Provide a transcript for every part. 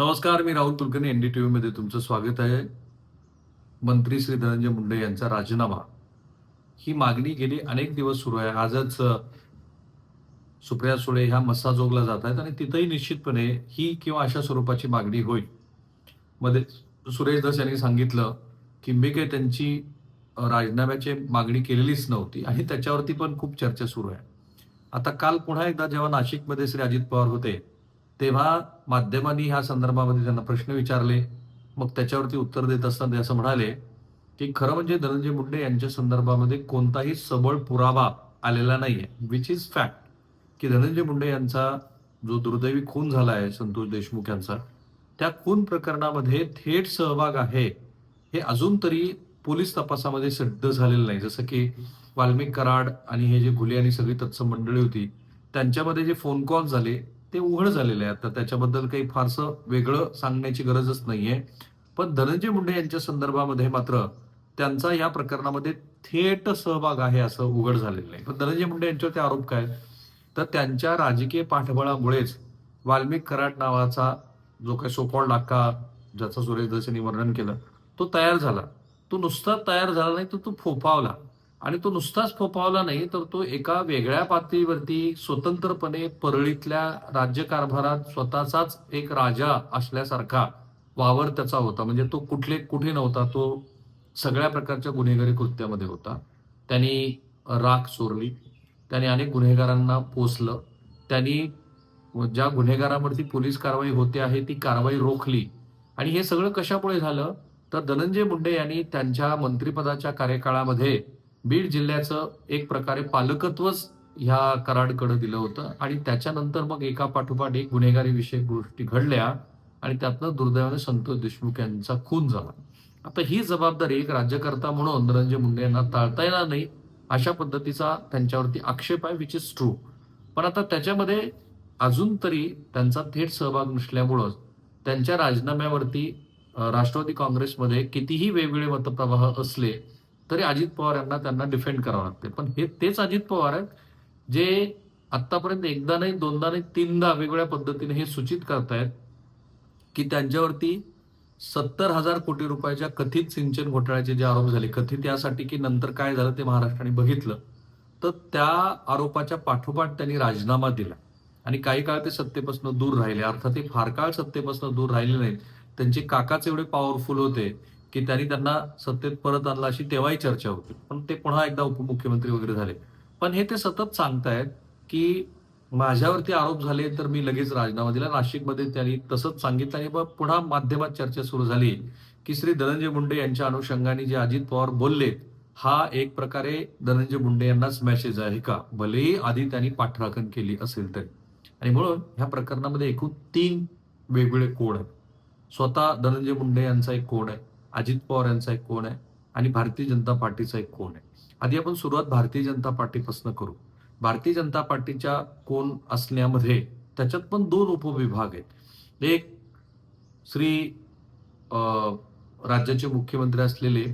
नमस्कार मी राहुल कुलकर्णी एनडीटीव्ही मध्ये तुमचं स्वागत आहे. मंत्री श्री धनंजय मुंडे यांचा राजीनामा. ही मागणी गेली अनेक दिवस सुरू आहे. आजच सुप्रिया सुळे ह्या मस्साजोगला जात आहेत आणि तिथंही निश्चितपणे ही किंवा अशा स्वरूपाची मागणी होईल. मध्ये सुरेश दास यांनी सांगितलं की मी काही त्यांची राजीनाम्याची मागणी केलेलीच नव्हती आणि त्याच्यावरती पण खूप चर्चा सुरू आहे. आता काल पुन्हा एकदा जेव्हा नाशिकमध्ये श्री अजित पवार होते तेव्हा माध्यमांनी ह्या संदर्भामध्ये त्यांना प्रश्न विचारले. मग त्याच्यावरती उत्तर देत असताना ते असं म्हणाले की खरं म्हणजे धनंजय मुंडे यांच्या संदर्भामध्ये कोणताही सबळ पुरावा आलेला नाहीये विच इज फॅक्ट की धनंजय मुंडे यांचा जो दुर्दैवी खून झाला आहे संतोष देशमुख यांचा त्या खून प्रकरणामध्ये थेट सहभाग आहे हे अजून तरी पोलीस तपासामध्ये सिद्ध झालेलं नाही. जसं की वाल्मिक कराड आणि हे जे घुले आणि सगळी तत्सम मंडळी होती त्यांच्यामध्ये जे फोन कॉल झाले ते उघड झालेले आहेत तर त्याच्याबद्दल काही फारसं वेगळं सांगण्याची गरजच नाहीये. पण धनंजय मुंडे यांच्या संदर्भामध्ये मात्र त्यांचा या प्रकरणामध्ये थेट सहभाग आहे असं उघड झालेलं आहे. पण धनंजय मुंडे यांच्यावरती आरोप काय? तर त्यांच्या राजकीय पाठबळामुळेच वाल्मिक कराड नावाचा जो काही सोकॉल डाका ज्याचं सुरेश धस यांनी वर्णन केलं तो तयार झाला. तो नुसता तयार झाला नाही तर तो फोफावला. आणि तो नुसताच फोफावला नाही तर तो एका वेगळ्या पातळीवरती स्वतंत्रपणे परळीतल्या राज्यकारभारात स्वतःचाच एक राजा असल्यासारखा वावर त्याचा होता. म्हणजे तो कुठले कुठे नव्हता तो सगळ्या प्रकारच्या गुन्हेगारी कृत्यामध्ये होता. त्यांनी राख चोरली त्याने अनेक गुन्हेगारांना पोचलं त्यांनी ज्या गुन्हेगारांवरती पोलीस कारवाई होते आहे ती कारवाई रोखली. आणि हे सगळं कशामुळे झालं? तर धनंजय मुंडे यांनी त्यांच्या मंत्रिपदाच्या कार्यकाळामध्ये बीड जिल्ह्याचं एक प्रकारे पालकत्वच ह्या कराडकडे दिलं होतं. आणि त्याच्यानंतर मग एका पाठोपाठ एक गुन्हेगारी विषयक गोष्टी घडल्या आणि त्यातनं दुर्दैवाने संतोष देशमुख यांचा खून झाला. आता ही जबाबदारी एक राज्यकर्ता म्हणून धनंजय मुंडे यांना टाळता येणार नाही अशा पद्धतीचा त्यांच्यावरती आक्षेप आहे विच इज ट्रू पण आता त्याच्यामध्ये अजून तरी त्यांचा थेट सहभाग नसल्यामुळं त्यांच्या राजीनाम्यावरती राष्ट्रवादी काँग्रेसमध्ये कितीही वेगवेगळे मतप्रवाह असले तरी अजित पवार यांना त्यांना डिफेंड करावं लागते. पण हे तेच अजित पवार आहेत जे आतापर्यंत एकदा नाही दोनदा नाही तीनदा वेगवेगळ्या पद्धतीने हे सूचित करतायत की त्यांच्यावरती सत्तर हजार कोटी रुपयाच्या कथित सिंचन घोटाळ्याचे जे आरोप झाले कथित यासाठी की नंतर काय झालं ते महाराष्ट्राने बघितलं तर त्या आरोपाच्या पाठोपाठ त्यांनी राजीनामा दिला. आणि काही काळ ते सत्तेपासून दूर राहिले. अर्थात ते फार काळ सत्तेपासून दूर राहिले नाहीत. त्यांचे काकाच एवढे पॉवरफुल होते की त्यांनी त्यांना सत्तेत परत आणलं अशी तेव्हाही चर्चा होती. पण ते पुन्हा एकदा उपमुख्यमंत्री वगैरे झाले. पण हे ते सतत सांगतायत की माझ्यावरती आरोप झाले तर मी लगेच राजीनामा दिला. नाशिकमध्ये त्यांनी तसंच सांगितलं आणि पुन्हा माध्यमात चर्चा सुरू झाली की श्री धनंजय मुंडे यांच्या अनुषंगाने जे अजित पवार बोलले हा एक प्रकारे धनंजय मुंडे यांनाच मेसेज आहे का? भलेही आधी त्यांनी पाठराखण केली असेल तरी. आणि म्हणून ह्या प्रकरणामध्ये एकूण तीन वेगवेगळे कोड आहेत. स्वतः धनंजय मुंडे यांचा एक कोड आहे. अजित पवार यांचा एक कोण आहे आणि भारतीय जनता पार्टीचा एक कोण आहे. आधी आपण सुरुवात भारतीय जनता पार्टीपासून करू. भारतीय जनता पार्टीच्या कोण असण्यामध्ये त्याच्यात पण दोन उपविभाग आहेत. एक श्री राज्याचे मुख्यमंत्री असलेले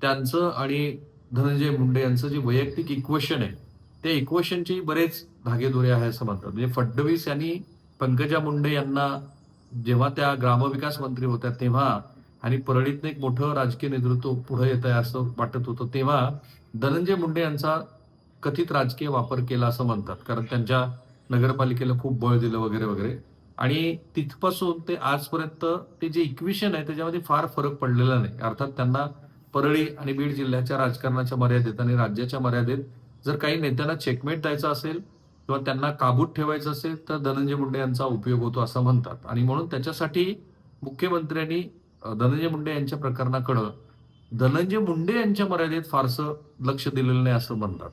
त्यांचं आणि धनंजय मुंडे यांचं जे वैयक्तिक इक्वेशन आहे त्या इक्वेशनचे बरेच धागेदोरे आहे असं म्हणतात. म्हणजे फडणवीस यांनी पंकजा मुंडे यांना जेव्हा त्या ग्रामविकास मंत्री होत्या तेव्हा आणि परळीतनं एक मोठं राजकीय नेतृत्व पुढे येत आहे असं वाटत होतं. तेव्हा धनंजय मुंडे यांचा कथित राजकीय वापर केला असं म्हणतात. कारण त्यांच्या नगरपालिकेला खूप बळ दिलं वगैरे वगैरे. आणि तिथपासून ते आजपर्यंत ते जे इक्वेशन आहे त्याच्यामध्ये फार फरक पडलेला नाही. अर्थात त्यांना परळी आणि बीड जिल्ह्याच्या राजकारणाच्या मर्यादेत आणि राज्याच्या मर्यादेत जर काही नेत्यांना चेकमेट द्यायचा असेल किंवा त्यांना काबूत ठेवायचं असेल तर धनंजय मुंडे यांचा उपयोग होतो असं म्हणतात. आणि म्हणून त्याच्यासाठी मुख्यमंत्र्यांनी धनंजय मुंडे यांच्या प्रकरणाकडं धनंजय मुंडे यांच्या मर्यादेत फारसं लक्ष दिलेलं नाही असं म्हणतात.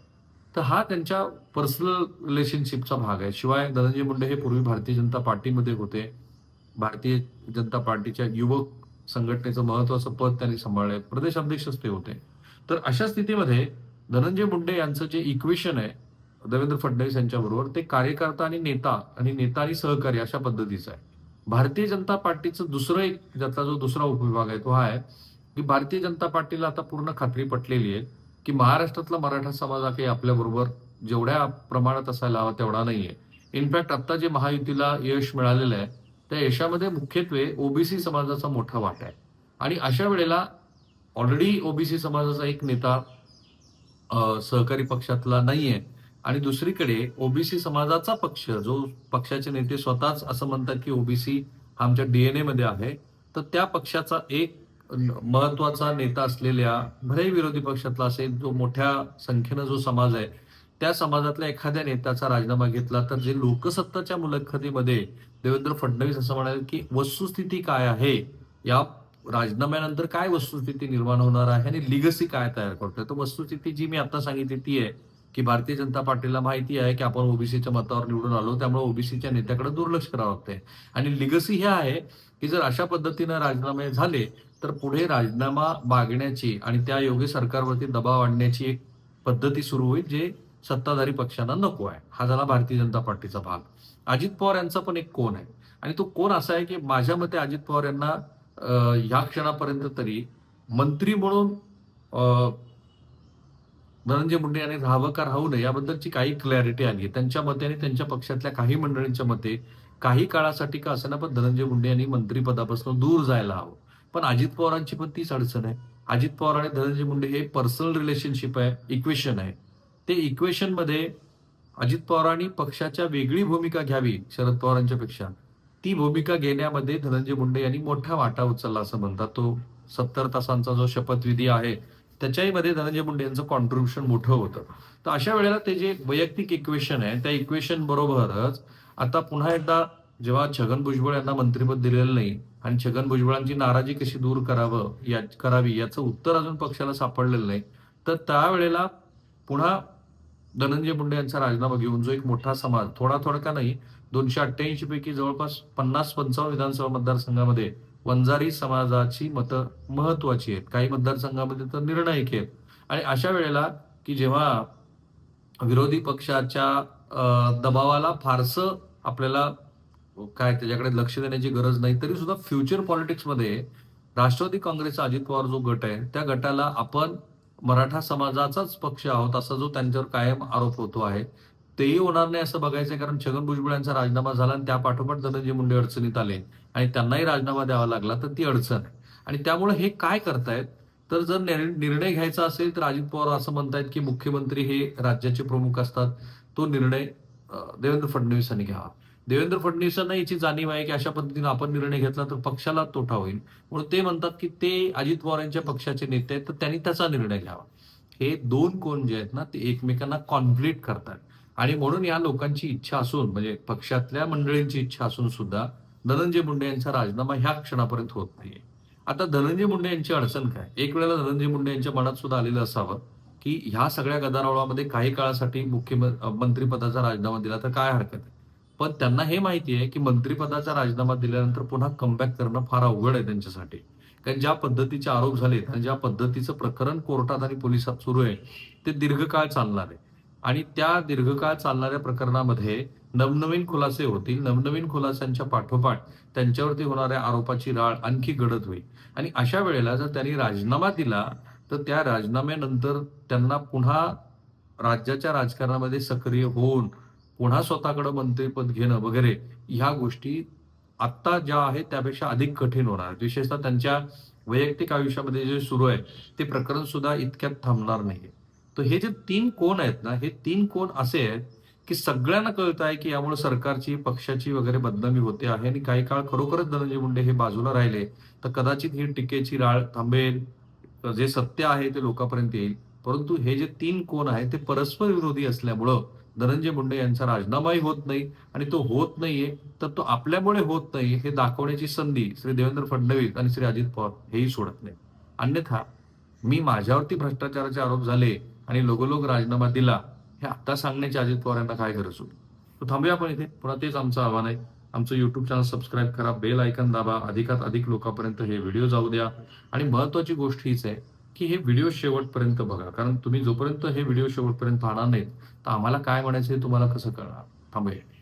तर हा त्यांच्या पर्सनल रिलेशनशिपचा भाग आहे. शिवाय धनंजय मुंडे हे पूर्वी भारतीय जनता पार्टीमध्ये होते. भारतीय जनता पार्टीच्या युवक संघटनेचं महत्वाचं पद त्यांनी सांभाळलंय प्रदेश अध्यक्षच ते होते. तर अशा स्थितीमध्ये धनंजय मुंडे यांचं जे इक्वेशन आहे देवेंद्र फडणवीस यांच्याबरोबर ते कार्यकर्ता आणि नेता आणि नेता आणि सहकारी अशा पद्धतीचं आहे. भारतीय जनता पार्टीचं दुसरं एक ज्याचा जो दुसरा उपविभाग आहे तो हा आहे की भारतीय जनता पार्टीला आता पूर्ण खात्री पटलेली आहे की महाराष्ट्रातला मराठा समाज हा काही आपल्याबरोबर जेवढ्या प्रमाणात असायला हवा तेवढा नाहीये. इनफॅक्ट आता जे महायुतीला यश मिळालेलं आहे त्या यशामध्ये मुख्यत्वे ओबीसी समाजाचा मोठा वाटा आहे. आणि अशा वेळेला ऑलरेडी ओबीसी समाजाचा एक नेता सहकारी पक्षातला नाहीये. आणि दुसरीकडे ओबीसी समाजाचा पक्ष जो पक्षाचे नेते स्वतःच असं म्हणतात की ओबीसी आमच्या डीएनए मध्ये आहे तर त्या पक्षाचा एक महत्त्वाचा नेता असलेल्या भलेही विरोधी पक्षातला असेल जो मोठ्या संख्येनं जो समाज आहे त्या समाजातल्या एखाद्या नेत्याचा राजीनामा घेतला तर जे लोकसत्ताच्या मुलाखतीमध्ये देवेंद्र फडणवीस असं म्हणाले की वस्तुस्थिती काय आहे या राजीनाम्यानंतर काय वस्तुस्थिती निर्माण होणार आहे आणि लिगसी काय तयार करतोय? तर वस्तुस्थिती जी मी आता सांगितली ती आहे की भारतीय जनता पार्टीला माहिती आहे की आपण ओबीसीच्या मतावर निवडून आलो त्यामुळे ओबीसीच्या नेत्याकडे दुर्लक्ष करावं लागतंय. आणि लिगसी हे आहे की जर अशा पद्धतीनं राजीनामे झाले तर पुढे राजीनामा मागण्याची आणि त्या योग्य सरकारवरती दबाव आणण्याची एक पद्धती सुरू होईल जे सत्ताधारी पक्षांना नको आहे. हा झाला भारतीय जनता पार्टीचा भाग. अजित पवार यांचा पण एक कोण आहे. आणि तो कोण असा आहे की माझ्या मते अजित पवार यांना ह्या क्षणापर्यंत तरी मंत्री म्हणून धनंजय मुंडे यांनी राहावं का राहू नये याबद्दलची काही क्लॅरिटी आली त्यांच्या मते आणि त्यांच्या पक्षातल्या काही मंडळींच्या मते काही काळासाठी का असेना पण धनंजय मुंडे यांनी मंत्रिपदापासून दूर जायला हवं. पण अजित पवारांची पण तीच अडचण आहे. अजित पवार आणि धनंजय मुंडे हे पर्सनल रिलेशनशिप आहे इक्वेशन आहे. ते इक्वेशनमध्ये अजित पवारांनी पक्षाच्या वेगळी भूमिका घ्यावी शरद पवारांच्या पेक्षा. ती भूमिका घेण्यामध्ये धनंजय मुंडे यांनी मोठा वाटा उचलला असं म्हणतात तो. सत्तर तासांचा जो शपथविधी आहे त्याच्याही मध्ये धनंजय मुंडे यांचं कॉन्ट्रीब्युशन मोठं होतं. तर अशा वेळेला ते जे वैयक्तिक इक्वेशन आहे त्या इक्वेशन बरोबरच आता पुन्हा एकदा जेव्हा छगन भुजबळ यांना मंत्रिपद दिलेलं नाही आणि छगन भुजबळांची नाराजी कशी दूर करावं या करावी याचं उत्तर अजून पक्षाला सापडलेलं नाही. तर त्यावेळेला पुन्हा धनंजय मुंडे यांचा राजीनामा घेऊन जो एक मोठा समाज थोडा थोडा का नाही दोनशे अठ्ठ्याऐंशी पैकी जवळपास पन्नास पंचावन्न विधानसभा मतदारसंघामध्ये वंजारी समाजाची मतं महत्वाची आहेत. काही मतदारसंघामध्ये तर निर्णायक आहेत. आणि अशा वेळेला की जेव्हा विरोधी पक्षाच्या अं, दबावाला फारसं आपल्याला काय त्याच्याकडे लक्ष देण्याची गरज नाही तरी सुद्धा फ्युचर पॉलिटिक्समध्ये राष्ट्रवादी काँग्रेसचा अजित पवार जो गट आहे त्या गटाला आपण मराठा समाजाचाच पक्ष आहोत असा जो त्यांच्यावर कायम आरोप होतो आहे. तेही होणार नाही असं बघायचंय कारण छगन भुजबळ यांचा राजीनामा झाला आणि त्या पाठोपाठ धनंजय मुंडे अडचणीत आले. आणि त्यांनाही राजीनामा द्यावा लागला तर ती अडचण आहे. आणि त्यामुळे हे काय करतायत? तर जर निर्णय घ्यायचा असेल तर अजित पवार असं म्हणतायत की मुख्यमंत्री हे राज्याचे प्रमुख असतात. तो निर्णय देवेंद्र फडणवीसांनी घ्यावा. देवेंद्र फडणवीसांना याची जाणीव आहे की अशा पद्धतीने आपण निर्णय घेतला तर पक्षाला तोटा होईल. म्हणून ते म्हणतात की ते अजित पवार यांच्या पक्षाचे नेते आहेत तर त्यांनी त्याचा निर्णय घ्यावा. हे दोन कोण जे आहेत ना ते एकमेकांना कॉन्फ्लिक्ट करतात. आणि म्हणून या लोकांची इच्छा असून म्हणजे पक्षातल्या मंडळींची इच्छा असून सुद्धा धनंजय मुंडे यांचा राजीनामा ह्या क्षणापर्यंत होत नाहीये. आता धनंजय मुंडे यांची अडचण काय? एक वेळेला धनंजय मुंडे यांच्या मनात सुद्धा आलेलं असावं की ह्या सगळ्या गदारोळामध्ये काही काळासाठी मुख्यमंत्रीपदाचा राजीनामा दिला तर काय हरकत आहे? पण त्यांना हे माहिती आहे की मंत्रिपदाचा राजीनामा दिल्यानंतर पुन्हा कमबॅक करणं फार अवघड आहे त्यांच्यासाठी. कारण ज्या पद्धतीचे आरोप झालेत आणि ज्या पद्धतीचं प्रकरण कोर्टात आणि पोलिसात सुरू आहे ते दीर्घकाळ चालणार आहे. आणि त्या दीर्घकाळ चालणाऱ्या प्रकरणामध्ये नवनवीन खुलासे होतील. नवनवीन खुलासांच्या पाठोपाठ त्यांच्यावरती होणाऱ्या आरोपाची राळ आणखी गडद होईल. आणि अशा वेळेला जर त्यांनी राजीनामा दिला तर त्या राजीनाम्यानंतर त्यांना पुन्हा राज्याच्या राजकारणामध्ये सक्रिय होऊन पुन्हा स्वतःकडे मंत्रिपद घेणं वगैरे ह्या गोष्टी आत्ता ज्या आहेत त्यापेक्षा अधिक कठीण होणार. विशेषतः त्यांच्या वैयक्तिक आयुष्यामध्ये जे सुरू आहे ते प्रकरण सुद्धा इतक्यात थांबणार नाही तर हे जे तीन कोण आहेत ना हे तीन कोण असे आहेत की सगळ्यांना कळत आहे की यामुळे सरकारची पक्षाची वगैरे बदनामी होते आहे आणि काही काळ खरोखरच धनंजय मुंडे हे बाजूला राहिले तर कदाचित ही टीकेची राळ थांबेल जे सत्य आहे ते लोकांपर्यंत येईल. परंतु हे जे तीन कोण आहेत ते परस्पर विरोधी असल्यामुळं धनंजय मुंडे यांचा राजीनामाही होत नाही आणि तो होत नाहीये तर तो आपल्यामुळे होत नाही हे दाखवण्याची संधी श्री देवेंद्र फडणवीस आणि श्री अजित पवार हेही सोडत नाही अन्यथा मी माझ्यावरती भ्रष्टाचाराचे आरोप झाले आणि लोगोलोग राजीनामा दिला हे आता सांगण्याची अजित पवार यांना काय गरज होती? थांबूया आपण इथे. पुन्हा तेच आमचं आव्हान आहे. आमचं युट्यूब चॅनल सबस्क्राईब करा बेल आयकन दाबा अधिकात अधिक लोकांपर्यंत हे व्हिडिओ जाऊ द्या. आणि महत्वाची गोष्ट हीच आहे की हे व्हिडिओ शेवटपर्यंत बघा. कारण तुम्ही जोपर्यंत हे व्हिडिओ शेवटपर्यंत पाहणार नाहीत तर आम्हाला काय म्हणायचं हे तुम्हाला कसं कळणार? थांबूया.